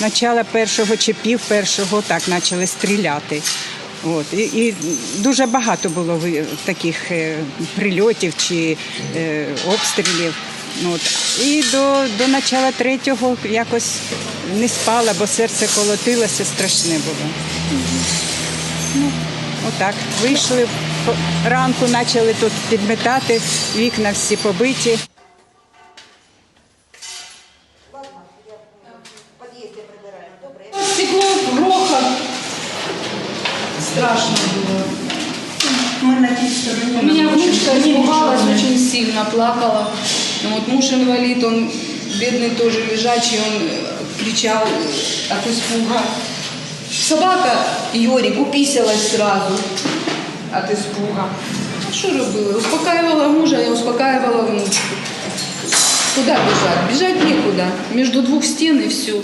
начала першого чи пів першого так почали стріляти. От. І, і дуже багато було таких е, прильотів чи е, обстрілів. От. І до, до начала третього якось не спала, бо серце колотилося, страшне було. Ну, отак. Вийшли ранку, почали тут підметати, вікна всі побиті. Страшно было. Мы на той стороне. У меня нам очень внучка сильно испугалась жалко. очень сильно, плакала. Ну, вот муж инвалид, он бедный тоже лежачий, он э, кричал э, от испуга. Собака Йорик уписалась сразу от испуга. А что робила? Успокаивала мужа, я успокаивала внучку. Куда бежать? Бежать некуда. Между двух стен и все.